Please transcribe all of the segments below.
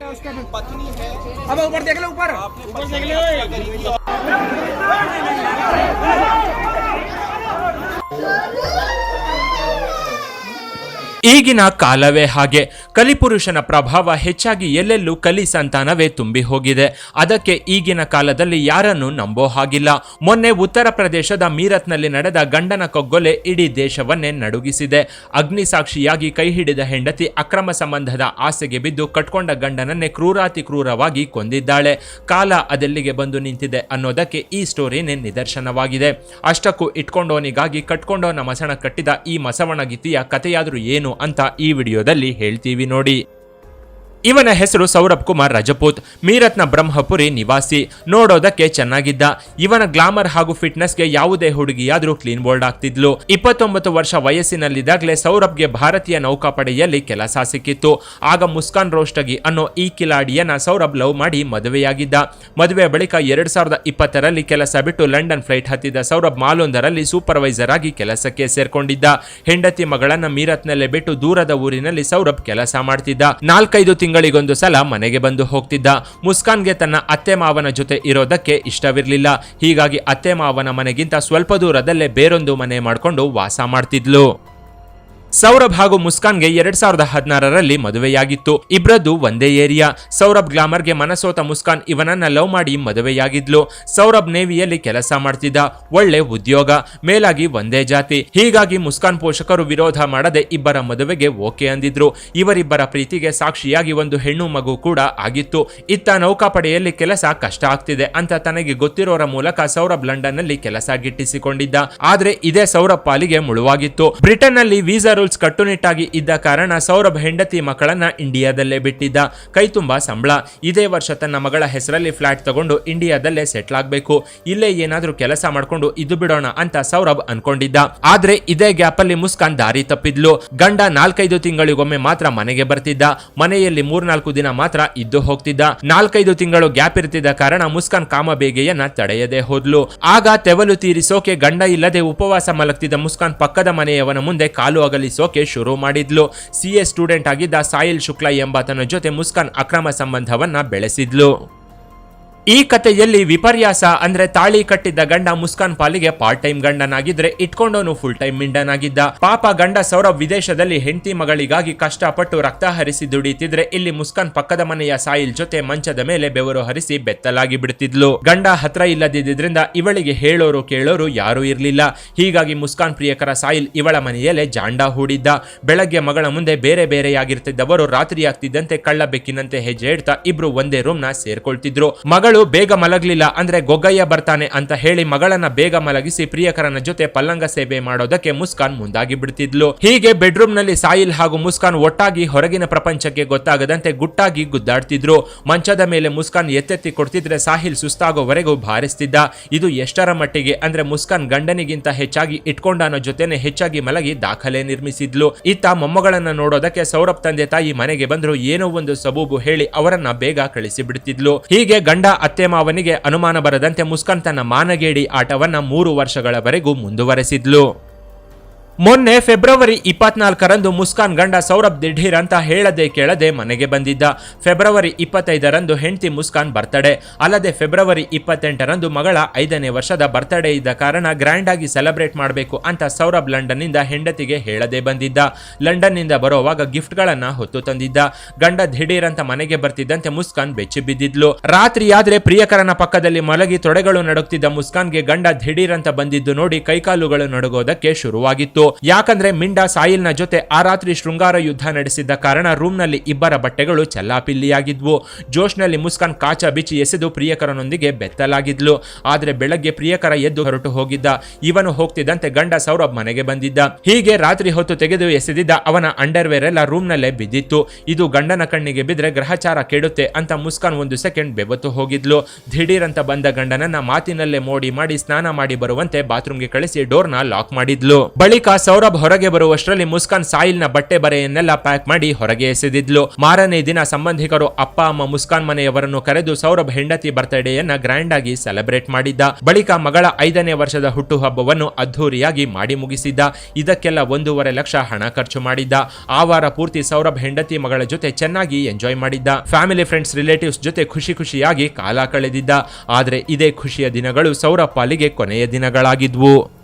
पत्नी है। अब ऊपर देख लो ऊपर। ऊपर देख लो। ಈಗಿನ ಕಾಲವೇ ಹಾಗೆ. ಕಲಿಪುರುಷನ ಪ್ರಭಾವ ಹೆಚ್ಚಾಗಿ ಎಲ್ಲೆಲ್ಲೂ ಕಲಿ ಸಂತಾನವೇ ತುಂಬಿ ಹೋಗಿದೆ. ಅದಕ್ಕೆ ಈಗಿನ ಕಾಲದಲ್ಲಿ ಯಾರನ್ನು ನಂಬೋ ಹಾಗಿಲ್ಲ. ಮೊನ್ನೆ ಉತ್ತರ ಪ್ರದೇಶದ ಮೀರತ್ನಲ್ಲಿ ನಡೆದ ಗಂಡನ ಕೊಗ್ಗೊಲೆ ಇಡೀ ದೇಶವನ್ನೇ ನಡುಗಿಸಿದೆ. ಅಗ್ನಿಸಾಕ್ಷಿಯಾಗಿ ಕೈ ಹಿಡಿದ ಹೆಂಡತಿ ಅಕ್ರಮ ಸಂಬಂಧದ ಆಸೆಗೆ ಬಿದ್ದು ಕಟ್ಕೊಂಡ ಗಂಡನನ್ನೇ ಕ್ರೂರಾತಿ ಕ್ರೂರವಾಗಿ ಕೊಂದಿದ್ದಾಳೆ. ಕಾಲ ಅದೆಲ್ಲಿಗೆ ಬಂದು ನಿಂತಿದೆ ಅನ್ನೋದಕ್ಕೆ ಈ ಸ್ಟೋರಿನೇ ನಿದರ್ಶನವಾಗಿದೆ. ಅಷ್ಟಕ್ಕೂ ಇಟ್ಕೊಂಡೋನಿಗಾಗಿ ಕಟ್ಕೊಂಡೋನ ಮಸಣ ಕಟ್ಟಿದ ಈ ಮಸವಣಗಿತಿಯ ಕಥೆಯಾದರೂ ಏನು ಅಂತ ಈ ವಿಡಿಯೋದಲ್ಲಿ ಹೇಳ್ತೀವಿ ನೋಡಿ. ಇವನ ಹೆಸರು ಸೌರಭ್ ಕುಮಾರ್ ರಜಪೂತ್. ಮೀರತ್ನ ಬ್ರಹ್ಮಪುರಿ ನಿವಾಸಿ. ನೋಡೋದಕ್ಕೆ ಚೆನ್ನಾಗಿದ್ದ. ಇವನ ಗ್ಲಾಮರ್ ಹಾಗೂ ಫಿಟ್ನೆಸ್ಗೆ ಯಾವುದೇ ಹುಡುಗಿಯಾದ್ರೂ ಕ್ಲೀನ್ ಬೋಲ್ಡ್ ಆಗ್ತಿದ್ಲು. ಇಪ್ಪತ್ತೊಂಬತ್ತು ವರ್ಷ ವಯಸ್ಸಿನಲ್ಲಿದ್ದಾಗಲೇ ಸೌರಭ್ಗೆ ಭಾರತೀಯ ನೌಕಾಪಡೆಯಲ್ಲಿ ಕೆಲಸ ಸಿಕ್ಕಿತ್ತು. ಆಗ ಮುಸ್ಕಾನ್ ರೋಷ್ಟಗಿ ಅನ್ನೋ ಈ ಕಿಲಾಡಿಯನ್ನ ಸೌರಭ್ ಲವ್ ಮಾಡಿ ಮದುವೆಯಾಗಿದ್ದ. ಮದುವೆ ಬಳಿಕ ಎರಡ್ ಸಾವಿರದ ಇಪ್ಪತ್ತರಲ್ಲಿ ಕೆಲಸ ಬಿಟ್ಟು ಲಂಡನ್ ಫ್ಲೈಟ್ ಹತ್ತಿದ್ದ ಸೌರಭ್ ಮಾಲೊಂದರಲ್ಲಿ ಸೂಪರ್ವೈಸರ್ ಆಗಿ ಕೆಲಸಕ್ಕೆ ಸೇರ್ಕೊಂಡಿದ್ದ. ಹೆಂಡತಿ ಮಗಳನ್ನ ಮೀರತ್ನಲ್ಲೇ ಬಿಟ್ಟು ದೂರದ ಊರಿನಲ್ಲಿ ಸೌರಭ್ ಕೆಲಸ ಮಾಡ್ತಿದ್ದ. ನಾಲ್ಕೈದು ತಿಂಗಳಿಗೊಂದು ಸಲ ಮನೆಗೆ ಬಂದು ಹೋಗ್ತಿದ್ದ. ಮುಸ್ಕಾನ್ಗೆ ತನ್ನ ಅತ್ತೆ ಮಾವನ ಜೊತೆ ಇರೋದಕ್ಕೆ ಇಷ್ಟವಿರಲಿಲ್ಲ. ಹೀಗಾಗಿ ಅತ್ತೆ ಮಾವನ ಮನೆಗಿಂತ ಸ್ವಲ್ಪ ದೂರದಲ್ಲೇ ಬೇರೊಂದು ಮನೆ ಮಾಡಿಕೊಂಡು ವಾಸ ಮಾಡ್ತಿದ್ಲು. ಸೌರಭ್ ಹಾಗೂ ಮುಸ್ಕಾನ್ಗೆ ಎರಡ್ ಸಾವಿರದ ಹದಿನಾರರಲ್ಲಿ ಮದುವೆಯಾಗಿತ್ತು. ಇಬ್ರದ್ದು ಒಂದೇ ಏರಿಯಾ. ಸೌರಭ್ ಗ್ಲಾಮರ್ಗೆ ಮನಸೋತ ಮುಸ್ಕಾನ್ ಇವನನ್ನ ಲವ್ ಮಾಡಿ ಮದುವೆಯಾಗಿದ್ಲು. ಸೌರಭ್ ನೇವಿಯಲ್ಲಿ ಕೆಲಸ ಮಾಡ್ತಿದ್ದ. ಒಳ್ಳೆ ಉದ್ಯೋಗ. ಮೇಲಾಗಿ ಒಂದೇ ಜಾತಿ. ಹೀಗಾಗಿ ಮುಸ್ಕಾನ್ ಪೋಷಕರು ವಿರೋಧ ಮಾಡದೆ ಇಬ್ಬರ ಮದುವೆಗೆ ಓಕೆ ಅಂದಿದ್ರು. ಇವರಿಬ್ಬರ ಪ್ರೀತಿಗೆ ಸಾಕ್ಷಿಯಾಗಿ ಒಂದು ಹೆಣ್ಣು ಮಗು ಕೂಡ ಆಗಿತ್ತು. ಇತ್ತ ನೌಕಾಪಡೆಯಲ್ಲಿ ಕೆಲಸ ಕಷ್ಟ ಆಗ್ತಿದೆ ಅಂತ ತನಗೆ ಗೊತ್ತಿರೋರ ಮೂಲಕ ಸೌರಭ್ ಲಂಡನ್ನಲ್ಲಿ ಕೆಲಸ ಗಿಟ್ಟಿಸಿಕೊಂಡಿದ್ದ. ಆದ್ರೆ ಇದೇ ಸೌರಭ್ ಪಾಲಿಗೆ ಮುಳುವಾಗಿತ್ತು. ಬ್ರಿಟನ್ನಲ್ಲಿ ವೀಸಾ ರೂಲ್ಸ್ ಕಟ್ಟುನಿಟ್ಟಾಗಿ ಇದ್ದ ಕಾರಣ ಸೌರಭ್ ಹೆಂಡತಿ ಮಕ್ಕಳನ್ನ ಇಂಡಿಯಾದಲ್ಲೇ ಬಿಟ್ಟಿದ್ದ. ಕೈ ತುಂಬಾ ಸಂಬಳ. ಇದೇ ವರ್ಷ ತನ್ನ ಮಗಳ ಹೆಸರಲ್ಲಿ ಫ್ಲಾಟ್ ತಗೊಂಡು ಇಂಡಿಯಾದಲ್ಲೇ ಸೆಟ್ಲ್ ಆಗಬೇಕು. ಇಲ್ಲೇ ಏನಾದರೂ ಕೆಲಸ ಮಾಡ್ಕೊಂಡು ಇದು ಬಿಡೋಣ ಅಂತ ಸೌರಭ್ ಅನ್ಕೊಂಡಿದ್ದ. ಆದ್ರೆ ಇದೇ ಗ್ಯಾಪ್ ಅಲ್ಲಿ ಮುಸ್ಕಾನ್ ದಾರಿ ತಪ್ಪಿದ್ಲು. ಗಂಡ ನಾಲ್ಕೈದು ತಿಂಗಳಿಗೊಮ್ಮೆ ಮಾತ್ರ ಮನೆಗೆ ಬರ್ತಿದ್ದ. ಮನೆಯಲ್ಲಿ ಮೂರ್ನಾಲ್ಕು ದಿನ ಮಾತ್ರ ಇದ್ದು ಹೋಗ್ತಿದ್ದ. ನಾಲ್ಕೈದು ತಿಂಗಳು ಗ್ಯಾಪ್ ಇರ್ತಿದ್ದ ಕಾರಣ ಮುಸ್ಕಾನ್ ಕಾಮಬೇಗೆಯನ್ನ ತಡೆಯದೆ ಹೋದ್ಲು. ಆಗ ತೆವಲು ತೀರಿಸೋಕೆ ಗಂಡ ಇಲ್ಲದೆ ಉಪವಾಸ ಮಲಗ್ತಿದ್ದ ಮುಸ್ಕಾನ್ ಪಕ್ಕದ ಮನೆಯವನ ಮುಂದೆ ಕಾಲು ಅಗಲಿಸೋಕೆ ಶುರು ಮಾಡಿದ್ಲು. ಸಿ ಎ ಸ್ಟೂಡೆಂಟ್ ಆಗಿದ್ದ ಸಾಯಿಲ್ ಶುಕ್ಲಾ ಎಂಬಾತನ ಜೊತೆ ಮುಸ್ಕಾನ್ ಅಕ್ರಮ ಸಂಬಂಧವನ್ನ ಬೆಳೆಸಿದ್ಲು. ಈ ಕಥೆಯಲ್ಲಿ ವಿಪರ್ಯಾಸ ಅಂದ್ರೆ ತಾಳಿ ಕಟ್ಟಿದ್ದ ಗಂಡ ಮುಸ್ಕಾನ್ ಪಾಲಿಗೆ ಪಾರ್ಟ್ ಟೈಮ್ ಗಂಡನಾಗಿದ್ರೆ ಇಟ್ಕೊಂಡೋನು ಫುಲ್ ಟೈಮ್ ಮಿಂಡನಾಗಿದ್ದ ಪಾಪ ಗಂಡ ಸೌರಭ್ ವಿದೇಶದಲ್ಲಿ ಹೆಂಡತಿ ಮಗಳಿಗಾಗಿ ಕಷ್ಟಪಟ್ಟು ರಕ್ತ ಹರಿಸಿ ದುಡಿತಿದ್ರೆ ಇಲ್ಲಿ ಮುಸ್ಕಾನ್ ಪಕ್ಕದ ಮನೆಯ ಸಾಯಿಲ್ ಜೊತೆ ಮಂಚದ ಮೇಲೆ ಬೆವರು ಹರಿಸಿ ಬೆತ್ತಲಾಗಿ ಬಿಡ್ತಿದ್ಲು. ಗಂಡ ಹತ್ರ ಇಲ್ಲದಿದ್ದರಿಂದ ಇವಳಿಗೆ ಹೇಳೋರು ಕೇಳೋರು ಯಾರೂ ಇರಲಿಲ್ಲ. ಹೀಗಾಗಿ ಮುಸ್ಕಾನ್ ಪ್ರಿಯಕರ ಸಾಯಿಲ್ ಇವಳ ಮನೆಯಲ್ಲೇ ಜಾಂಡ ಹೂಡಿದ್ದ. ಬೆಳಗ್ಗೆ ಮಗಳ ಮುಂದೆ ಬೇರೆ ಬೇರೆಯಾಗಿರ್ತಿದ್ದವರು ರಾತ್ರಿ ಆಗ್ತಿದ್ದಂತೆ ಕಳ್ಳ ಬೆಕ್ಕಿನಂತೆ ಹೆಜ್ಜೆ ಇಡ್ತಾ ಇಬ್ರು ಒಂದೇ ರೂಮ್ನ ಸೇರ್ಕೊಳ್ತಿದ್ರು. ಮಗಳು ಬೇಗ ಮಲಗಲಿಲ್ಲ ಅಂದ್ರೆ ಗೊಗ್ಗಯ್ಯ ಬರ್ತಾನೆ ಅಂತ ಹೇಳಿ ಮಗಳನ್ನ ಬೇಗ ಮಲಗಿಸಿ ಪ್ರಿಯಕರನ ಜೊತೆ ಪಲ್ಲಂಗ ಸೇವೆ ಮಾಡೋದಕ್ಕೆ ಮುಸ್ಕಾನ್ ಮುಂದಾಗಿ ಬಿಡ್ತಿದ್ಲು. ಹೀಗೆ ಬೆಡ್ರೂಮ್ನಲ್ಲಿ ಸಾಯಿಲ್ ಹಾಗೂ ಮುಸ್ಕಾನ್ ಒಟ್ಟಾಗಿ ಹೊರಗಿನ ಪ್ರಪಂಚಕ್ಕೆ ಗೊತ್ತಾಗದಂತೆ ಗುಟ್ಟಾಗಿ ಗುದ್ದಾಡ್ತಿದ್ರು. ಮಂಚದ ಮೇಲೆ ಮುಸ್ಕಾನ್ ಎತ್ತೆತ್ತಿ ಕೊಡ್ತಿದ್ರೆ ಸಾಹಿಲ್ ಸುಸ್ತಾಗೋವರೆಗೂ ಭಾರಿಸ್ತಿದ್ದ. ಇದು ಎಷ್ಟರ ಮಟ್ಟಿಗೆ ಅಂದ್ರೆ ಮುಸ್ಕಾನ್ ಗಂಡನಿಗಿಂತ ಹೆಚ್ಚಾಗಿ ಇಟ್ಕೊಂಡಾನ ಜೊತೆನೆ ಹೆಚ್ಚಾಗಿ ಮಲಗಿ ದಾಖಲೆ ನಿರ್ಮಿಸಿದ್ಲು. ಇತ್ತ ಮೊಮ್ಮಗಳನ್ನ ನೋಡೋದಕ್ಕೆ ಸೌರಭ್ ತಂದೆ ತಾಯಿ ಮನೆಗೆ ಬಂದ್ರು ಏನೋ ಒಂದು ಸಬೂಬು ಹೇಳಿ ಅವರನ್ನ ಬೇಗ ಕಳಿಸಿ ಬಿಡ್ತಿದ್ಲು ಹೀಗೆ ಗಂಡ ಅತ್ತೆ ಮಾವನಿಗೆ ಅನುಮಾನ ಬರದಂತೆ ಮುಸ್ಕನ್ ತನ್ನ ಮಾನಗೇಡಿ ಆಟವನ್ನು ಮೂರು ವರ್ಷಗಳವರೆಗೂ ಮುಂದುವರೆಸಿದ್ಲು. ಮೊನ್ನೆ ಫೆಬ್ರವರಿ ಇಪ್ಪತ್ನಾಲ್ಕರಂದು ಮುಸ್ಕಾನ್ ಗಂಡ ಸೌರಭ್ ದಿಢೀರ್ ಅಂತ ಹೇಳದೆ ಕೇಳದೆ ಮನೆಗೆ ಬಂದಿದ್ದ. ಫೆಬ್ರವರಿ ಇಪ್ಪತ್ತೈದರಂದು ಹೆಂಡತಿ ಮುಸ್ಕಾನ್ ಬರ್ತಡೆ. ಅಲ್ಲದೆ ಫೆಬ್ರವರಿ ಇಪ್ಪತ್ತೆಂಟರಂದು ಮಗಳ ಐದನೇ ವರ್ಷದ ಬರ್ತಡೇ ಇದ್ದ ಕಾರಣ ಗ್ರ್ಯಾಂಡ್ ಆಗಿ ಸೆಲೆಬ್ರೇಟ್ ಮಾಡಬೇಕು ಅಂತ ಸೌರಭ್ ಲಂಡನ್ನಿಂದ ಹೆಂಡತಿಗೆ ಹೇಳದೆ ಬಂದಿದ್ದ. ಲಂಡನ್ನಿಂದ ಬರೋವಾಗ ಗಿಫ್ಟ್ಗಳನ್ನ ಹೊತ್ತು ತಂದಿದ್ದ. ಗಂಡ ದಿಢೀರ್ ಅಂತ ಮನೆಗೆ ಬರ್ತಿದ್ದಂತೆ ಮುಸ್ಕಾನ್ ಬೆಚ್ಚಿ ಬಿದ್ದಿದ್ಲು. ರಾತ್ರಿಯಾದ್ರೆ ಪ್ರಿಯಕರನ ಪಕ್ಕದಲ್ಲಿ ಮಲಗಿ ತೊಡೆಗಳು ನಡುಗ್ತಿದ್ದ ಮುಸ್ಕಾನ್ಗೆ ಗಂಡ ದಿಢೀರ್ ಅಂತ ಬಂದಿದ್ದು ನೋಡಿ ಕೈಕಾಲುಗಳು ನಡುಗೋದಕ್ಕೆ ಶುರುವಾಗಿತ್ತು. ಯಾಕಂದ್ರೆ ಮಿಂಡ ಸಾಯಿಲ್ನ ಜೊತೆ ಆ ರಾತ್ರಿ ಶೃಂಗಾರ ಯುದ್ಧ ನಡೆಸಿದ್ದ ಕಾರಣ ರೂಮ್ನಲ್ಲಿ ಇಬ್ಬರ ಬಟ್ಟೆಗಳು ಚೆಲ್ಲಾಪಿಲ್ಲಿಯಾಗಿದ್ವು. ಜೋಶ್ನಲ್ಲಿ ಮುಸ್ಕಾನ್ ಕಾಚ ಬಿಚ್ಚಿ ಎಸೆದು ಪ್ರಿಯಕರನೊಂದಿಗೆ ಬೆತ್ತಲಾಗಿದ್ಲು. ಆದ್ರೆ ಬೆಳಗ್ಗೆ ಪ್ರಿಯಕರ ಎದ್ದು ಹೊರಟು ಹೋಗಿದ್ದ. ಇವನು ಹೋಗ್ತಿದ್ದಂತೆ ಗಂಡ ಸೌರಭ್ ಮನೆಗೆ ಬಂದಿದ್ದ. ಹೀಗೆ ರಾತ್ರಿ ಹೊತ್ತು ತೆಗೆದು ಎಸೆದಿದ್ದ ಅವನ ಅಂಡರ್ವೇರ್ ಎಲ್ಲ ರೂಮ್ನಲ್ಲೇ ಬಿದ್ದಿತ್ತು. ಇದು ಗಂಡನ ಕಣ್ಣಿಗೆ ಬಿದ್ರೆ ಗ್ರಹಚಾರ ಕೆಡುತ್ತೆ ಅಂತ ಮುಸ್ಕಾನ್ ಒಂದು ಸೆಕೆಂಡ್ ಬೆವತ್ತು ಹೋಗಿದ್ಲು. ದಿಢೀರ್ ಅಂತ ಬಂದ ಗಂಡನನ್ನ ಮಾತಿನಲ್ಲೇ ಮೋಡಿ ಮಾಡಿ ಸ್ನಾನ ಮಾಡಿ ಬರುವಂತೆ ಬಾತ್ರೂಮ್ಗೆ ಕಳಿಸಿ ಡೋರ್ನ ಲಾಕ್ ಮಾಡಿದ್ಲು. ಬಳಿಕ ಸೌರಭ್ ಹೊರಗೆ ಬರುವಷ್ಟರಲ್ಲಿ ಮುಸ್ಕಾನ್ ಸಾಯಿಲ್ನ ಬಟ್ಟೆ ಬರೆಯನ್ನೆಲ್ಲ ಪ್ಯಾಕ್ ಮಾಡಿ ಹೊರಗೆ ಎಸೆದಿದ್ಲು. ಮಾರನೇ ದಿನ ಸಂಬಂಧಿಕರು ಅಪ್ಪ, ಅಮ್ಮ ಮುಸ್ಕಾನ್ ಮನೆಯವರನ್ನು ಕರೆದು ಸೌರಭ್ ಹೆಂಡತಿ ಬರ್ತ್ಡೇಯನ್ನ ಗ್ರ್ಯಾಂಡ್ ಆಗಿ ಸೆಲೆಬ್ರೇಟ್ ಮಾಡಿದ್ದ. ಬಳಿಕ ಮಗಳ ಐದನೇ ವರ್ಷದ ಹುಟ್ಟುಹಬ್ಬವನ್ನು ಅದ್ಧೂರಿಯಾಗಿ ಮಾಡಿ ಮುಗಿಸಿದ್ದ. ಇದಕ್ಕೆಲ್ಲ ಒಂದೂವರೆ ಲಕ್ಷ ಹಣ ಖರ್ಚು ಮಾಡಿದ್ದ. ಆ ವಾರ ಪೂರ್ತಿ ಸೌರಭ್ ಹೆಂಡತಿ ಮಗಳ ಜೊತೆ ಚೆನ್ನಾಗಿ ಎಂಜಾಯ್ ಮಾಡಿದ್ದ. ಫ್ಯಾಮಿಲಿ ಫ್ರೆಂಡ್ಸ್ ರಿಲೇಟಿವ್ಸ್ ಜೊತೆ ಖುಷಿ ಖುಷಿಯಾಗಿ ಕಾಲ ಕಳೆದಿದ್ದ. ಆದರೆ ಇದೇ ಖುಷಿಯ ದಿನಗಳು ಸೌರಭ್ ಪಾಲಿಗೆ ಕೊನೆಯ ದಿನಗಳಾಗಿದ್ವು.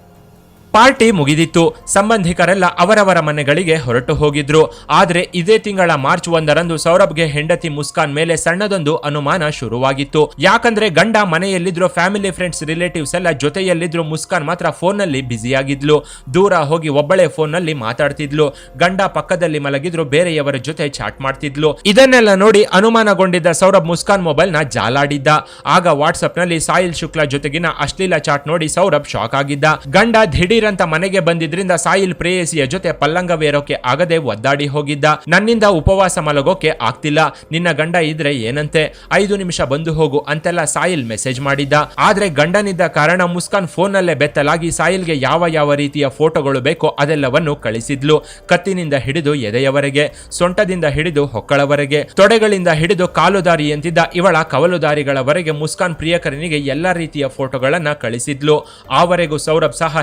ಪಾರ್ಟಿ ಮುಗಿದಿತ್ತು. ಸಂಬಂಧಿಕರೆಲ್ಲ ಅವರವರ ಮನೆಗಳಿಗೆ ಹೊರಟು ಹೋಗಿದ್ರು. ಆದರೆ ಇದೇ ತಿಂಗಳ ಮಾರ್ಚ್ ಒಂದರಂದು ಸೌರಭ್ಗೆ ಹೆಂಡತಿ ಮುಸ್ಕಾನ್ ಮೇಲೆ ಸಣ್ಣದೊಂದು ಅನುಮಾನ ಶುರುವಾಗಿತ್ತು. ಯಾಕಂದ್ರೆ ಗಂಡ ಮನೆಯಲ್ಲಿದ್ರು, ಫ್ಯಾಮಿಲಿ ಫ್ರೆಂಡ್ಸ್, ರಿಲೇಟಿವ್ಸ್ ಎಲ್ಲ ಜೊತೆಯಲ್ಲಿದ್ರು ಮುಸ್ಕಾನ್ ಮಾತ್ರ ಫೋನ್ನಲ್ಲಿ ಬ್ಯುಸಿಯಾಗಿದ್ಲು. ದೂರ ಹೋಗಿ ಒಬ್ಬಳೇ ಫೋನ್ನಲ್ಲಿ ಮಾತಾಡ್ತಿದ್ಲು. ಗಂಡ ಪಕ್ಕದಲ್ಲಿ ಮಲಗಿದ್ರು, ಬೇರೆಯವರ ಜೊತೆ ಚಾಟ್ ಮಾಡ್ತಿದ್ಲು. ಇದನ್ನೆಲ್ಲ ನೋಡಿ ಅನುಮಾನಗೊಂಡಿದ್ದ ಸೌರಭ್ ಮುಸ್ಕಾನ್ ಮೊಬೈಲ್ನ ಜಾಲಾಡಿದ್ದ. ಆಗ ವಾಟ್ಸ್ಆಪ್ನಲ್ಲಿ ಸಾಯಿಲ್ ಶುಕ್ಲಾ ಜೊತೆಗಿನ ಅಶ್ಲೀಲ ಚಾಟ್ ನೋಡಿ ಸೌರಭ್ ಶಾಕ್ ಆಗಿದ್ದ. ಗಂಡ ದಿಢೀರಂತ ಮನೆಗೆ ಬಂದಿದ್ರಿಂದ ಸಾಯಿಲ್ ಪ್ರೇಯಸಿಯ ಜೊತೆ ಪಲ್ಲಂಗವೇರೋಕೆ ಆಗದೆ ಒದ್ದಾಡಿ ಹೋಗಿದ್ದ. ನನ್ನಿಂದ ಉಪವಾಸ ಮಲಗೋಕೆ ಆಗ್ತಿಲ್ಲ. ನಿನ್ನ ಗಂಡ ಇದ್ರೆ ಏನಂತೆ? ಐದು ನಿಮಿಷ ಬಂದು ಹೋಗು ಅಂತೆಲ್ಲ ಸಾಯಿಲ್ ಮೆಸೇಜ್ ಮಾಡಿದ್ದ. ಆದ್ರೆ ಗಂಡನಿದ್ದ ಕಾರಣ ಮುಸ್ಕಾನ್ ಫೋನ್ನಲ್ಲೇ ಬೆತ್ತಲಾಗಿ ಸಾಯಿಲ್ಗೆ ಯಾವ ಯಾವ ರೀತಿಯ ಫೋಟೋಗಳು ಬೇಕೋ ಅದೆಲ್ಲವನ್ನು ಕಳಿಸಿದ್ಲು. ಕತ್ತಿನಿಂದ ಹಿಡಿದು ಎದೆಯವರೆಗೆ, ಸೊಂಟದಿಂದ ಹಿಡಿದು ಹೊಕ್ಕಳವರೆಗೆ, ತೊಡೆಗಳಿಂದ ಹಿಡಿದು ಕಾಲುದಾರಿಯಂತಿದ್ದ ಇವಳ ಕವಲುದಾರಿಗಳವರೆಗೆ ಮುಸ್ಕಾನ್ ಪ್ರಿಯಕರನಿಗೆ ಎಲ್ಲಾ ರೀತಿಯ ಫೋಟೋಗಳನ್ನ ಕಳಿಸಿದ್ಲು. ಆವರೆಗೂ ಸೌರಭ್ ಸಹ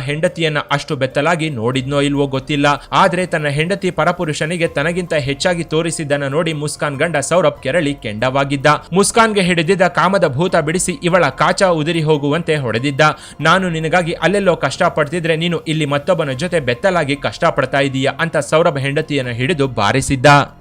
ಹೆಂಡತಿಯನ್ನ ಅಷ್ಟು ಬೆತ್ತಲಾಗಿ ನೋಡಿದ್ನೋ ಇಲ್ವೋ ಗೊತ್ತಿಲ್ಲ. ಆದ್ರೆ ತನ್ನ ಹೆಂಡತಿ ಪರಪುರುಷನಿಗೆ ತನಗಿಂತ ಹೆಚ್ಚಾಗಿ ತೋರಿಸಿದ್ದನ್ನ ನೋಡಿ ಮುಸ್ಕಾನ್ ಗಂಡ ಸೌರಭ್ ಕೆರಳಿ ಕೆಂಡವಾಗಿದ್ದ. ಮುಸ್ಕಾನ್ಗೆ ಹಿಡಿದಿದ್ದ ಕಾಮದ ಭೂತ ಬಿಡಿಸಿ ಇವಳ ಕಾಚ ಉದುರಿ ಹೋಗುವಂತೆ ಹೊಡೆದಿದ್ದ. ನಾನು ನಿನಗಾಗಿ ಅಲ್ಲೆಲ್ಲೋ ಕಷ್ಟಪಡ್ತಿದ್ರೆ ನೀನು ಇಲ್ಲಿ ಮತ್ತೊಬ್ಬನ ಜೊತೆ ಬೆತ್ತಲಾಗಿ ಕಷ್ಟಪಡ್ತಾ ಇದೀಯ ಅಂತ ಸೌರಭ್ ಹೆಂಡತಿಯನ್ನು ಹಿಡಿದು ಬಾರಿಸಿದ್ದ.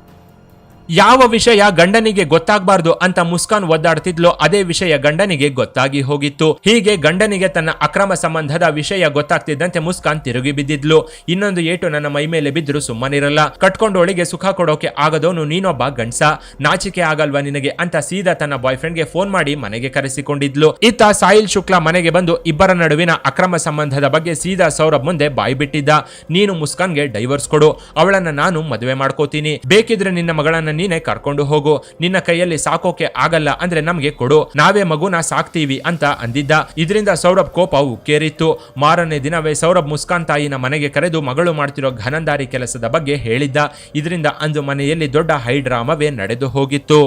ಯಾವ ವಿಷಯ ಗಂಡನಿಗೆ ಗೊತ್ತಾಗಬಾರ್ದು ಅಂತ ಮುಸ್ಕಾನ್ ಒದ್ದಾಡ್ತಿದ್ಲೋ ಅದೇ ವಿಷಯ ಗಂಡನಿಗೆ ಗೊತ್ತಾಗಿ ಹೋಗಿತ್ತು. ಹೀಗೆ ಗಂಡನಿಗೆ ತನ್ನ ಅಕ್ರಮ ಸಂಬಂಧದ ವಿಷಯ ಗೊತ್ತಾಗ್ತಿದ್ದಂತೆ ಮುಸ್ಕಾನ್ ತಿರುಗಿ ಬಿದ್ದಿದ್ಲು. ಇನ್ನೊಂದು ಏಟು ನನ್ನ ಮೈ ಮೇಲೆ ಬಿದ್ದರೂ ಸುಮ್ಮನಿರಲ್ಲ. ಕಟ್ಕೊಂಡೋಳಿಗೆ ಸುಖ ಕೊಡೋಕೆ ಆಗದೋನು ನೀನೊಬ್ಬ ಗಂಡ್ಸ. ನಾಚಿಕೆ ಆಗಲ್ವಾ ನಿನಗೆ ಅಂತ ಸೀದಾ ತನ್ನ ಬಾಯ್ ಫ್ರೆಂಡ್ಗೆ ಫೋನ್ ಮಾಡಿ ಮನೆಗೆ ಕರೆಸಿಕೊಂಡಿದ್ಲು. ಇತ್ತ ಸಾಯಿಲ್ ಶುಕ್ಲಾ ಮನೆಗೆ ಬಂದು ಇಬ್ಬರ ನಡುವಿನ ಅಕ್ರಮ ಸಂಬಂಧದ ಬಗ್ಗೆ ಸೀದಾ ಸೌರಭ್ ಮುಂದೆ ಬಾಯಿ ಬಿಟ್ಟಿದ್ದ. ನೀನು ಮುಸ್ಕಾನ್ಗೆ ಡೈವರ್ಸ್ ಕೊಡು. ಅವಳನ್ನ ನಾನು ಮದುವೆ ಮಾಡ್ಕೋತೀನಿ. ಬೇಕಿದ್ರೆ ನಿನ್ನ ಮಗಳನ್ನ ನೀನೆ ಕರ್ಕೊಂಡು ಹೋಗು. ನಿನ್ನ ಕೈಯಲ್ಲಿ ಸಾಕೋಕೆ ಆಗಲ್ಲ ಅಂದ್ರೆ ನಮ್ಗೆ ಕೊಡು. ನಾವೇ ಮಗುನ ಸಾಕ್ತೀವಿ ಅಂತ ಅಂದಿದ್ದ. ಇದರಿಂದ ಸೌರಭ್ ಕೋಪ ಉಕ್ಕೇರಿತ್ತು. ಮಾರನೇ ದಿನವೇ ಸೌರಭ್ ಮುಸ್ಕಾನ್ ತಾಯಿನ ಮನೆಗೆ ಕರೆದು ಮಗಳು ಮಾಡ್ತಿರೋ ಘನಂದಾರಿ ಕೆಲಸದ ಬಗ್ಗೆ ಹೇಳಿದ್ದ. ಇದರಿಂದ ಅಂದು ಮನೆಯಲ್ಲಿ ದೊಡ್ಡ ಹೈಡ್ರಾಮವೇ ನಡೆದು ಹೋಗಿತ್ತು.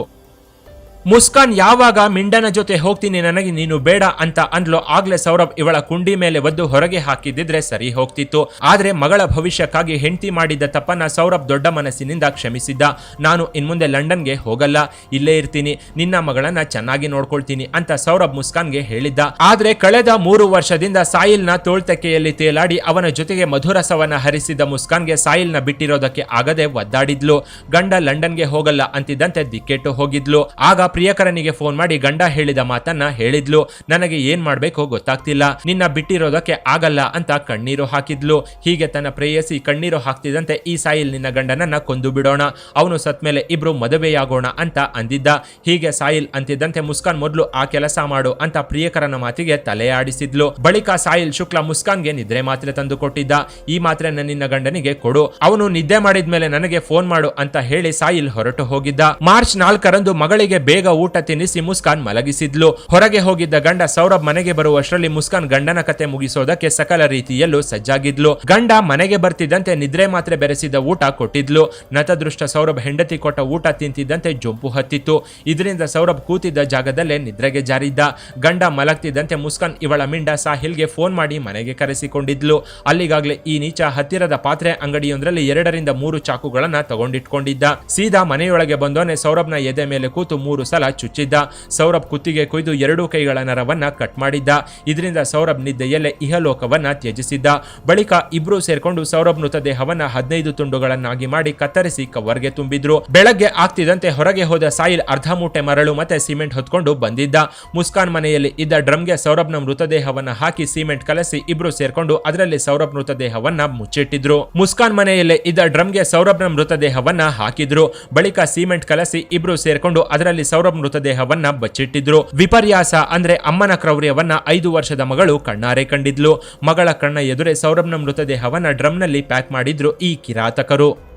ಮುಸ್ಕಾನ್, ಯಾವಾಗ ಮಿಂಡನ ಜೊತೆ ಹೋಗ್ತೀನಿ ನನಗೆ ನೀನು ಬೇಡ ಅಂತ ಅಂದ್ಲೋ. ಆಗ್ಲೇ ಸೌರಭ್ ಇವಳ ಕುಂಡಿ ಮೇಲೆ ಒದ್ದು ಹೊರಗೆ ಹಾಕಿದ್ದಿದ್ರೆ ಸರಿ ಹೋಗ್ತಿತ್ತು. ಆದ್ರೆ ಮಗಳ ಭವಿಷ್ಯಕ್ಕಾಗಿ ಹೆಂಡತಿ ಮಾಡಿದ್ದ ತಪ್ಪನ್ನ ಸೌರಭ್ ದೊಡ್ಡ ಮನಸ್ಸಿನಿಂದ ಕ್ಷಮಿಸಿದ್ದ. ನಾನು ಇನ್ಮುಂದೆ ಲಂಡನ್ಗೆ ಹೋಗಲ್ಲ. ಇಲ್ಲೇ ಇರ್ತೀನಿ. ನಿನ್ನ ಮಗಳನ್ನ ಚೆನ್ನಾಗಿ ನೋಡ್ಕೊಳ್ತೀನಿ ಅಂತ ಸೌರಭ್ ಮುಸ್ಕಾನ್ಗೆ ಹೇಳಿದ್ದ. ಆದ್ರೆ ಕಳೆದ ಮೂರು ವರ್ಷದಿಂದ ಸಾಯಿಲ್ನ ತೋಳ್ತಕ್ಕೆಯಲ್ಲಿ ತೇಲಾಡಿ ಅವನ ಜೊತೆಗೆ ಮಧುರಸವನ್ನ ಹರಿಸಿದ್ದ ಮುಸ್ಕಾನ್ಗೆ ಸಾಯಿಲ್ನ ಬಿಟ್ಟಿರೋದಕ್ಕೆ ಆಗದೆ ಒದ್ದಾಡಿದ್ಲು. ಗಂಡ ಲಂಡನ್ಗೆ ಹೋಗಲ್ಲ ಅಂತಿದ್ದಂತೆ ದಿಕ್ಕೆಟ್ಟು ಹೋಗಿದ್ಲು. ಆಗ ಪ್ರಿಯಕರನಿಗೆ ಫೋನ್ ಮಾಡಿ ಗಂಡ ಹೇಳಿದ ಮಾತನ್ನ ಹೇಳಿದ್ಲು. ನನಗೆ ಏನ್ ಮಾಡ್ಬೇಕೋ ಗೊತ್ತಾಗ್ತಿಲ್ಲ. ನಿನ್ನ ಬಿಟ್ಟಿರೋದಕ್ಕೆ ಆಗಲ್ಲ ಅಂತ ಕಣ್ಣೀರು ಹಾಕಿದ್ಲು. ಹೀಗೆ ತನ್ನ ಪ್ರೇಯಸಿ ಕಣ್ಣೀರು ಹಾಕ್ತಿದಂತೆ ಈ ಸಾಯಿಲ್ ನಿನ್ನ ಗಂಡನನ್ನ ಕೊಂದು ಬಿಡೋಣ. ಅವನು ಸತ್ಮೇಲೆ ಇಬ್ರು ಮದುವೆಯಾಗೋಣ ಅಂತ ಅಂದಿದ್ದ. ಹೀಗೆ ಸಾಯಿಲ್ ಅಂತಿದ್ದಂತೆ ಮುಸ್ಕಾನ್ ಮೊದಲು ಆ ಕೆಲಸ ಮಾಡು ಅಂತ ಪ್ರಿಯಕರನ ಮಾತಿಗೆ ತಲೆ ಆಡಿಸಿದ್ಲು. ಬಳಿಕ ಸಾಯಿಲ್ ಶುಕ್ಲ ಮುಸ್ಕಾನ್ಗೆ ನಿದ್ರೆ ಮಾತ್ರೆ ತಂದು ಕೊಟ್ಟಿದ್ದ. ಈ ಮಾತ್ರೆ ನಿನ್ನ ಗಂಡನಿಗೆ ಕೊಡು. ಅವನು ನಿದ್ದೆ ಮಾಡಿದ್ಮೇಲೆ ನನಗೆ ಫೋನ್ ಮಾಡು ಅಂತ ಹೇಳಿ ಸಾಯಿಲ್ ಹೊರಟು ಹೋಗಿದ್ದ. ಮಾರ್ಚ್ ನಾಲ್ಕರಂದು ಮಗಳಿಗೆ ಬೇಗ ಊಟ ತಿನ್ನಿಸಿ ಮುಸ್ಕಾನ್ ಮಲಗಿಸಿದ್ಲು. ಹೊರಗೆ ಹೋಗಿದ್ದ ಗಂಡ ಸೌರಭ್ ಮನೆಗೆ ಬರುವಷ್ಟರಲ್ಲಿ ಮುಸ್ಕಾನ್ ಗಂಡನ ಕತೆ ಮುಗಿಸೋದಕ್ಕೆ ಸಕಲ ರೀತಿಯಲ್ಲೂ ಸಜ್ಜಾಗಿದ್ಲು. ಗಂಡ ಮನೆಗೆ ಬರ್ತಿದ್ದಂತೆ ನಿದ್ರೆ ಮಾತ್ರೆ ಬೆರೆಸಿದ ಊಟ ಕೊಟ್ಟಿದ್ಲು. ನತದೃಷ್ಟ ಸೌರಭ್ ಹೆಂಡತಿ ಕೊಟ್ಟ ಊಟ ತಿಂತಿದ್ದಂತೆ ಜೊಂಪು ಹತ್ತಿತ್ತು. ಇದರಿಂದ ಸೌರಭ್ ಕೂತಿದ್ದ ಜಾಗದಲ್ಲೇ ನಿದ್ರೆಗೆ ಜಾರಿದ್ದ. ಗಂಡ ಮಲಗ್ತಿದ್ದಂತೆ ಮುಸ್ಕಾನ್ ಇವಳ ಮಿಂಡ ಸಾಹಿಲ್ಗೆ ಫೋನ್ ಮಾಡಿ ಮನೆಗೆ ಕರೆಸಿಕೊಂಡಿದ್ಲು. ಅಲ್ಲಿಗಾಗ್ಲೇ ಈ ನೀಚ ಹತ್ತಿರದ ಪಾತ್ರೆ ಅಂಗಡಿಯೊಂದರಲ್ಲಿ ಎರಡರಿಂದ ಮೂರು ಚಾಕುಗಳನ್ನ ತಗೊಂಡಿಟ್ಕೊಂಡಿದ್ದ. ಸೀದಾ ಮನೆಯೊಳಗೆ ಬಂದೋನೆ ಸೌರಭ್ನ ಎದೆ ಮೇಲೆ ಕೂತು ಮೂರು ಸಲ ಚುಚ್ಚಿದ್ದ ಸೌರಭ್ ಕುತ್ತಿಗೆ ಕೊಯ್ದು ಎರಡೂ ಕೈಗಳ ನರವನ್ನ ಕಟ್ ಮಾಡಿದ್ದ. ಇದರಿಂದ ಸೌರಭ್ ನಿದ್ದೆಯಲ್ಲೇ ಇಹಲೋಕವನ್ನ ತ್ಯಜಿಸಿದ್ದ. ಬಳಿಕ ಇಬ್ರು ಸೇರ್ಕೊಂಡು ಸೌರಭ್ ಮೃತದೇಹವನ್ನ ಹದಿನೈದು ತುಂಡುಗಳನ್ನಾಗಿ ಮಾಡಿ ಕತ್ತರಿಸಿ ಕವರ್ಗೆ ತುಂಬಿದ್ರು. ಬೆಳಗ್ಗೆ ಆಗ್ತಿದ್ದಂತೆ ಹೊರಗೆ ಹೋದ ಸಾಯಿಲ್ ಅರ್ಧ ಮೂಟೆ ಮರಳು ಮತ್ತೆ ಸಿಮೆಂಟ್ ಹೊತ್ಕೊಂಡು ಬಂದಿದ್ದ. ಮುಸ್ಕಾನ್ ಮನೆಯಲ್ಲಿ ಇದ್ದ ಡ್ರಮ್ಗೆ ಸೌರಭ್ನ ಮೃತದೇಹವನ್ನ ಹಾಕಿ ಸಿಮೆಂಟ್ ಕಲಸಿ ಇಬ್ರು ಸೇರ್ಕೊಂಡು ಅದರಲ್ಲಿ ಸೌರಭ್ ಮೃತದೇಹವನ್ನ ಮುಚ್ಚಿಟ್ಟಿದ್ರು. ಮುಸ್ಕಾನ್ ಮನೆಯಲ್ಲೇ ಇದ್ದ ಡ್ರಮ್ಗೆ ಸೌರಭ್ನ ಮೃತದೇಹವನ್ನ ಹಾಕಿದ್ರು. ಬಳಿಕ ಸಿಮೆಂಟ್ ಕಲಸಿ ಇಬ್ರು ಸೇರ್ಕೊಂಡು ಅದರಲ್ಲಿ ಸೌರಭ್ ಮೃತದೇಹವನ್ನ ಬಚ್ಚಿಟ್ಟಿದ್ರು. ವಿಪರ್ಯಾಸ ಅಂದ್ರೆ ಅಮ್ಮನ ಕ್ರೌರ್ಯವನ್ನ ಐದು ವರ್ಷದ ಮಗಳು ಕಣ್ಣಾರೆ ಕಂಡಿದ್ಲು. ಮಗಳ ಕಣ್ಣ ಎದುರೇ ಸೌರಭ್ನ ಮೃತದೇಹವನ್ನ ಡ್ರಮ್ನಲ್ಲಿ ಪ್ಯಾಕ್ ಮಾಡಿದ್ರು ಈ ಕಿರಾತಕರು.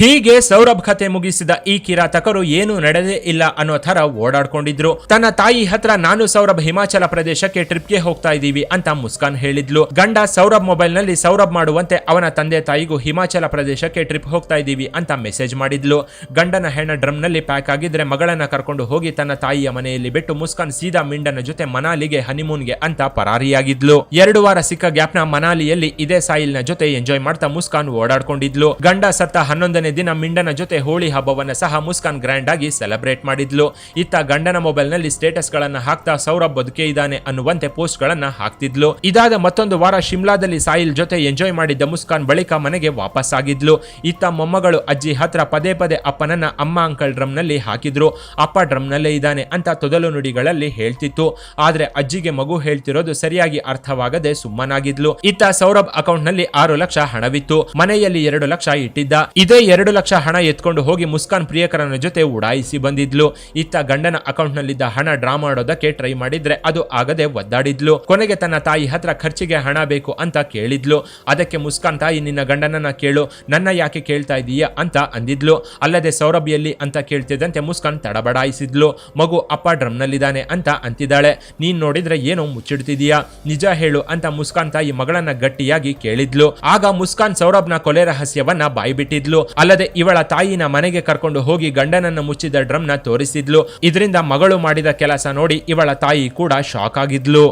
ಹೀಗೆ ಸೌರಭ್ ಕತೆ ಮುಗಿಸಿದ ಈ ಕಿರಾತಕರು ಏನು ನಡೆದೇ ಇಲ್ಲ ಅನ್ನೋ ತರ ಓಡಾಡ್ಕೊಂಡಿದ್ರು. ತನ್ನ ತಾಯಿ ಹತ್ರ ನಾನು ಸೌರಭ್ ಹಿಮಾಚಲ ಪ್ರದೇಶಕ್ಕೆ ಟ್ರಿಪ್ಗೆ ಹೋಗ್ತಾ ಇದೀವಿ ಅಂತ ಮುಸ್ಕಾನ್ ಹೇಳಿದ್ಲು. ಗಂಡ ಸೌರಭ್ ಮೊಬೈಲ್ನಲ್ಲಿ ಸೌರಭ್ ಮಾಡುವಂತೆ ಅವನ ತಂದೆ ತಾಯಿಗೂ ಹಿಮಾಚಲ ಪ್ರದೇಶಕ್ಕೆ ಟ್ರಿಪ್ ಹೋಗ್ತಾ ಇದೀವಿ ಅಂತ ಮೆಸೇಜ್ ಮಾಡಿದ್ಲು. ಗಂಡನ ಹೆಣ ಡ್ರಮ್ನಲ್ಲಿ ಪ್ಯಾಕ್ ಆಗಿದ್ರೆ ಮಗಳನ್ನ ಕರ್ಕೊಂಡು ಹೋಗಿ ತನ್ನ ತಾಯಿಯ ಮನೆಯಲ್ಲಿ ಬಿಟ್ಟು ಮುಸ್ಕಾನ್ ಸೀದಾ ಮಿಂಡನ ಜೊತೆ ಮನಾಲಿಗೆ ಹನಿಮೂನ್ಗೆ ಅಂತ ಪರಾರಿಯಾಗಿದ್ಲು. ಎರಡು ವಾರ ಸಿಕ್ಕ ಗ್ಯಾಪ್ನ ಮನಾಲಿಯಲ್ಲಿ ಇದೇ ಸಾಯಿಲ್ನ ಜೊತೆ ಎಂಜಾಯ್ ಮಾಡ್ತಾ ಮುಸ್ಕಾನ್ ಓಡಾಡ್ಕೊಂಡಿದ್ಲು. ಗಂಡ ಸತ್ತ ಹನ್ನೊಂದನೇ ದಿನ ಮಿಂಡನ ಜೊತೆ ಹೋಳಿ ಹಬ್ಬವನ್ನ ಸಹ ಮುಸ್ಕಾನ್ ಗ್ರ್ಯಾಂಡ್ ಆಗಿ ಸೆಲೆಬ್ರೇಟ್ ಮಾಡಿದ್ಲು. ಇತ್ತ ಗಂಡನ ಮೊಬೈಲ್ನಲ್ಲಿ ಸ್ಟೇಟಸ್ ಗಳನ್ನ ಹಾಕ್ತಾ ಸೌರಭ್ ಬದುಕೇ ಇದ್ದಾನೆ ಅನ್ನುವಂತೆ ಪೋಸ್ಟ್ ಗಳನ್ನ ಹಾಕ್ತಿದ್ಲು. ಇದಾದ ಮತ್ತೊಂದು ವಾರ ಶಿಮ್ಲಾದಲ್ಲಿ ಸಾಯಿಲ್ ಜೊತೆ ಎಂಜಾಯ್ ಮಾಡಿದ್ದ ಮುಸ್ಕಾನ್ ಬಳಿಕ ಮನೆಗೆ ವಾಪಸ್ ಆಗಿದ್ಲು. ಇತ್ತ ಮೊಮ್ಮಗಳು, ಅಜ್ಜಿ ಹತ್ರ ಪದೇ ಪದೇ ಅಪ್ಪನನ್ನ ಅಮ್ಮ ಅಂಕಲ್ ಡ್ರಮ್ನಲ್ಲಿ ಹಾಕಿದ್ರು. ಅಪ್ಪ ಡ್ರಮ್ ನಲ್ಲೇ ಇದ್ದಾನೆ ಅಂತ ತೊದಲು ನುಡಿಗಳಲ್ಲಿ ಹೇಳ್ತಿತ್ತು. ಆದ್ರೆ ಅಜ್ಜಿಗೆ ಮಗು ಹೇಳ್ತಿರೋದು ಸರಿಯಾಗಿ ಅರ್ಥವಾಗದೆ ಸುಮ್ಮನಾಗಿದ್ಲು. ಇತ್ತ ಸೌರಭ್ ಅಕೌಂಟ್ನಲ್ಲಿ ಆರು ಲಕ್ಷ ಹಣವಿತ್ತು. ಮನೆಯಲ್ಲಿ ಎರಡು ಲಕ್ಷ ಇಟ್ಟಿದ್ದ. ಇದೇ ಎರಡು ಲಕ್ಷ ಹಣ ಎತ್ಕೊಂಡು ಹೋಗಿ ಮುಸ್ಕಾನ್ ಪ್ರಿಯಕರನ ಜೊತೆ ಉಡಾಯಿಸಿ ಬಂದಿದ್ಲು. ಇತ್ತ ಗಂಡನ ಅಕೌಂಟ್ ನಲ್ಲಿದ್ದ ಹಣ ಡ್ರಾ ಮಾಡೋದಕ್ಕೆ ಟ್ರೈ ಮಾಡಿದ್ರೆ ಅದು ಆಗದೆ ಒದ್ದಾಡಿದ್ಲು. ಕೊನೆಗೆ ತನ್ನ ತಾಯಿ ಹತ್ರ ಖರ್ಚಿಗೆ ಹಣ ಬೇಕು ಅಂತ ಕೇಳಿದ್ಲು. ಅದಕ್ಕೆ ಮುಸ್ಕಾನ್ ತಾಯಿ, ನಿನ್ನ ಗಂಡನನ್ನ ಕೇಳು. ನನ್ನ ಯಾಕೆ ಕೇಳ್ತಾ ಇದೀಯಾ ಅಂತ ಅಂದಿದ್ಲು. ಅಲ್ಲದೆ ಸೌರಭ್ಯಲ್ಲಿ ಅಂತ ಕೇಳ್ತಿದ್ದಂತೆ ಮುಸ್ಕಾನ್ ತಡಬಡಾಯಿಸಿದ್ಲು. ಮಗು ಅಪ್ಪ ಡ್ರಮ್ ನಲ್ಲಿದ್ದಾನೆ ಅಂತ ಅಂತಿದ್ದಾಳೆ. ನೀನ್ ನೋಡಿದ್ರೆ ಏನೋ ಮುಚ್ಚಿಡ್ತಿದೀಯಾ. ನಿಜ ಹೇಳು ಅಂತ ಮುಸ್ಕಾನ್ ತಾಯಿ ಮಗಳನ್ನ ಗಟ್ಟಿಯಾಗಿ ಕೇಳಿದ್ಲು. ಆಗ ಮುಸ್ಕಾನ್ ಸೌರಭ್ನ ಕೊಲೆ ರಹಸ್ಯವನ್ನ ಬಾಯ್ಬಿಟ್ಟಿದ್ಲು. ಅಲ್ಲದೆ ಇವಳ ತಾಯಿನ ಮನೆಗೆ ಕರ್ಕೊಂಡು ಹೋಗಿ ಗಂಡನನ್ನು ಮುಚ್ಚಿದ ಡ್ರಮ್ನ ತೋರಿಸಿದ್ಲು. ಇದರಿಂದ ಮಗಳು ಮಾಡಿದ ಕೆಲಸ ನೋಡಿ ಇವಳ ತಾಯಿ ಕೂಡ ಶಾಕ್ ಆಗಿದ್ಲು.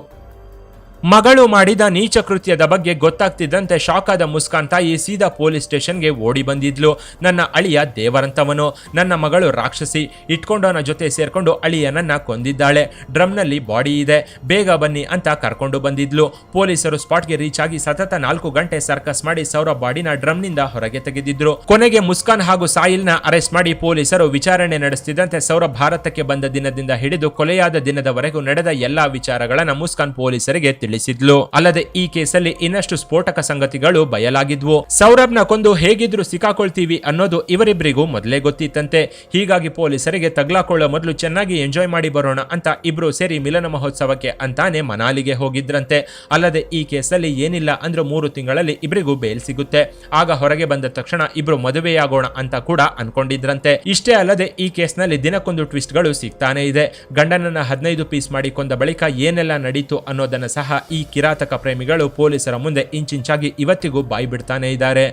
ಮಗಳು ಮಾಡಿದ ನೀಚ ಕೃತ್ಯದ ಬಗ್ಗೆ ಗೊತ್ತಾಗ್ತಿದ್ದಂತೆ ಶಾಕ್ ಆದ ಮುಸ್ಕಾನ್ ತಾಯಿ ಸೀದಾ ಪೊಲೀಸ್ ಸ್ಟೇಷನ್ಗೆ ಓಡಿ ಬಂದಿದ್ಲು. ನನ್ನ ಅಳಿಯ ದೇವರಂತವನು. ನನ್ನ ಮಗಳು ರಾಕ್ಷಸಿ. ಇಟ್ಕೊಂಡವನ ಜೊತೆ ಸೇರ್ಕೊಂಡು ಅಳಿಯನನ್ನ ಕೊಂದಿದ್ದಾಳೆ. ಡ್ರಮ್ನಲ್ಲಿ ಬಾಡಿ ಇದೆ. ಬೇಗ ಬನ್ನಿ ಅಂತ ಕರ್ಕೊಂಡು ಬಂದಿದ್ಲು. ಪೊಲೀಸರು ಸ್ಪಾಟ್ಗೆ ರೀಚ್ ಆಗಿ ಸತತ ನಾಲ್ಕು ಗಂಟೆ ಸರ್ಕಸ್ ಮಾಡಿ ಸೌರ ಬಾಡಿನ ಡ್ರಮ್ನಿಂದ ಹೊರಗೆ ತೆಗೆದಿದ್ರು. ಕೊನೆಗೆ ಮುಸ್ಕಾನ್ ಹಾಗೂ ಸಾಯಿಲ್ನ ಅರೆಸ್ಟ್ ಮಾಡಿ ಪೊಲೀಸರು ವಿಚಾರಣೆ ನಡೆಸುತ್ತಿದ್ದಂತೆ ಸೌರಭ್ ಭಾರತಕ್ಕೆ ಬಂದ ದಿನದಿಂದ ಹಿಡಿದು ಕೊಲೆಯಾದ ದಿನದವರೆಗೂ ನಡೆದ ಎಲ್ಲಾ ವಿಚಾರಗಳನ್ನು ಮುಸ್ಕಾನ್ ಪೊಲೀಸರಿಗೆ ತಿಳಿಸಿದ್ಲು. ಅಲ್ಲದೆ ಈ ಕೇಸಲ್ಲಿ ಇನ್ನಷ್ಟು ಸ್ಫೋಟಕ ಸಂಗತಿಗಳು ಬಯಲಾಗಿದ್ವು. ಸೌರಭ್ನ ಕೊಂದು ಹೇಗಿದ್ರು ಸಿಕ್ಕಾಕೊಳ್ತೀವಿ ಅನ್ನೋದು ಇವರಿಬ್ಬರಿಗೂ ಮೊದಲೇ ಗೊತ್ತಿತ್ತಂತೆ. ಹೀಗಾಗಿ ಪೊಲೀಸರಿಗೆ ತಗ್ಲಾಕೊಳ್ಳೋ ಮೊದಲು ಚೆನ್ನಾಗಿ ಎಂಜಾಯ್ ಮಾಡಿ ಬರೋಣ ಅಂತ ಇಬ್ರು ಸೇರಿ ಮಿಲನ ಮಹೋತ್ಸವಕ್ಕೆ ಅಂತಾನೆ ಮನಾಲಿಗೆ ಹೋಗಿದ್ರಂತೆ. ಅಲ್ಲದೆ ಈ ಕೇಸಲ್ಲಿ ಏನಿಲ್ಲ ಅಂದ್ರೆ ಮೂರು ತಿಂಗಳಲ್ಲಿ ಇಬ್ಬರಿಗೂ ಬೇಲ್ ಸಿಗುತ್ತೆ. ಆಗ ಹೊರಗೆ ಬಂದ ತಕ್ಷಣ ಇಬ್ರು ಮದುವೆಯಾಗೋಣ ಅಂತ ಕೂಡ ಅನ್ಕೊಂಡಿದ್ರಂತೆ. ಇಷ್ಟೇ ಅಲ್ಲದೆ ಈ ಕೇಸ್ನಲ್ಲಿ ದಿನಕ್ಕೊಂದು ಟ್ವಿಸ್ಟ್ಗಳು ಸಿಗ್ತಾನೆ ಇದೆ. ಗಂಡನನ್ನ ಹದಿನೈದು ಪೀಸ್ ಮಾಡಿ ಕೊಂದ ಬಳಿಕ ಏನೆಲ್ಲ ನಡೀತು ಅನ್ನೋದನ್ನ ಸಹ ಈ ಕಿರಾತಕ ಪ್ರೇಮಿಗಳು ಪೊಲೀಸರ ಮುಂದೆ ಇಂಚಿಂಚಾಗಿ ಇವತ್ತಿಗೂ ಬಾಯಿ ಬಿಡ್ತಾನೆ ಇದ್ದಾರೆ.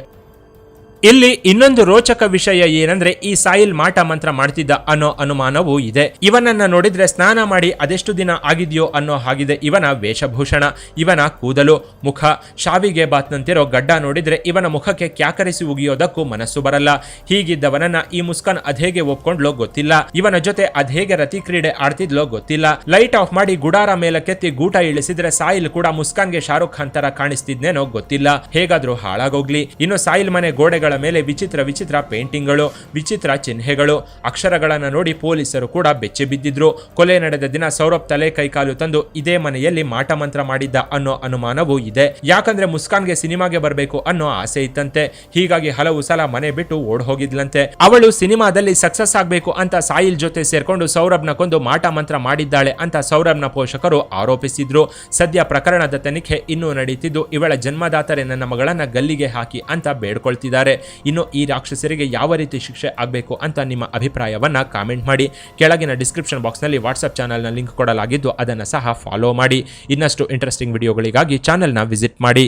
ಇಲ್ಲಿ ಇನ್ನೊಂದು ರೋಚಕ ವಿಷಯ ಏನಂದ್ರೆ ಈ ಸಾಯಿಲ್ ಮಾಟ ಮಂತ್ರ ಮಾಡ್ತಿದ್ದ ಅನ್ನೋ ಅನುಮಾನವೂ ಇದೆ. ಇವನನ್ನ ನೋಡಿದ್ರೆ ಸ್ನಾನ ಮಾಡಿ ಅದೆಷ್ಟು ದಿನ ಆಗಿದೆಯೋ ಅನ್ನೋ ಹಾಗಿದೆ. ಇವನ ವೇಷಭೂಷಣ, ಇವನ ಕೂದಲು, ಮುಖ, ಶಾವಿಗೆ ಬಾತ್ನಂತಿರೋ ಗಡ್ಡ ನೋಡಿದ್ರೆ ಇವನ ಮುಖಕ್ಕೆ ಕ್ಯಾಕರಿಸಿ ಉಗಿಯೋದಕ್ಕೂ ಮನಸ್ಸು ಬರಲ್ಲ. ಹೀಗಿದ್ದವನನ್ನ ಈ ಮುಸ್ಕಾನ್ ಅದೇಗೆ ಒಪ್ಕೊಂಡ್ಲೋ ಗೊತ್ತಿಲ್ಲ. ಇವನ ಜೊತೆ ಅದೇಗೆ ರತಿ ಕ್ರೀಡೆ ಆಡ್ತಿದ್ಲೋ ಗೊತ್ತಿಲ್ಲ. ಲೈಟ್ ಆಫ್ ಮಾಡಿ ಗುಡಾರ ಮೇಲಕ್ಕೆತ್ತಿ ಗೂಟ ಇಳಿಸಿದ್ರೆ ಸಾಯಿಲ್ ಕೂಡ ಮುಸ್ಕಾನ್ಗೆ ಶಾರುಖ್ ಖಾನ್ ತರ ಕಾಣಿಸ್ತಿದ್ನೇನೋ ಗೊತ್ತಿಲ್ಲ. ಹೇಗಾದ್ರೂ ಹಾಳಾಗೋಗ್ಲಿ. ಇನ್ನು ಸಾಯಿಲ್ ಮನೆ ಗೋಡೆಗಳ ಮೇಲೆ ವಿಚಿತ್ರ ವಿಚಿತ್ರ ಪೇಂಟಿಂಗ್ಗಳು, ವಿಚಿತ್ರ ಚಿಹ್ನೆಗಳು. ಅಕ್ಷರಗಳನ್ನು ನೋಡಿ ಪೊಲೀಸರು ಕೂಡ ಬೆಚ್ಚಿ ಬಿದ್ದಿದ್ರು. ಕೊಲೆ ನಡೆದ ದಿನ ಸೌರಭ್ ತಲೆ ಕೈಕಾಲು ತಂದು ಇದೇ ಮನೆಯಲ್ಲಿ ಮಾಟ ಮಂತ್ರ ಮಾಡಿದ್ದ ಅನ್ನೋ ಅನುಮಾನವೂ ಇದೆ. ಯಾಕಂದ್ರೆ ಮುಸ್ಕಾನ್ಗೆ ಸಿನಿಮಾಗೆ ಬರಬೇಕು ಅನ್ನೋ ಆಸೆ ಇತ್ತಂತೆ. ಹೀಗಾಗಿ ಹಲವು ಸಲ ಮನೆ ಬಿಟ್ಟು ಓಡ್ ಹೋಗಿದ್ಲಂತೆ. ಅವಳು ಸಿನಿಮಾದಲ್ಲಿ ಸಕ್ಸಸ್ ಆಗಬೇಕು ಅಂತ ಸಾಯಿಲ್ ಜೊತೆ ಸೇರ್ಕೊಂಡು ಸೌರಭ್ನ ಕೊಂದು ಮಾಟ ಮಂತ್ರ ಮಾಡಿದ್ದಾಳೆ ಅಂತ ಸೌರಭ್ನ ಪೋಷಕರು ಆರೋಪಿಸಿದ್ರು. ಸದ್ಯ ಪ್ರಕರಣದ ತನಿಖೆ ಇನ್ನೂ ನಡೀತಿದ್ದು, ಇವಳ ಜನ್ಮದಾತರೆ ನನ್ನ ಮಗಳನ್ನ ಗಲ್ಲಿಗೆ ಹಾಕಿ ಅಂತ ಬೇಡ್ಕೊಳ್ತಿದ್ದಾರೆ. ಇನ್ನು ಈ ರಾಕ್ಷಸರಿಗೆ ಯಾವ ರೀತಿ ಶಿಕ್ಷೆ ಆಗಬೇಕು ಅಂತ ನಿಮ್ಮ ಅಭಿಪ್ರಾಯವನ್ನು ಕಾಮೆಂಟ್ ಮಾಡಿ. ಕೆಳಗಿನ ಡಿಸ್ಕ್ರಿಪ್ಷನ್ ಬಾಕ್ಸ್ನಲ್ಲಿ ವಾಟ್ಸಪ್ ಚಾನಲ್ನ ಲಿಂಕ್ ಕೊಡಲಾಗಿದ್ದು ಅದನ್ನು ಸಹ ಫಾಲೋ ಮಾಡಿ. ಇನ್ನಷ್ಟು ಇಂಟ್ರೆಸ್ಟಿಂಗ್ ವಿಡಿಯೋಗಳಿಗಾಗಿ ಚಾನಲ್ನ ವಿಸಿಟ್ ಮಾಡಿ.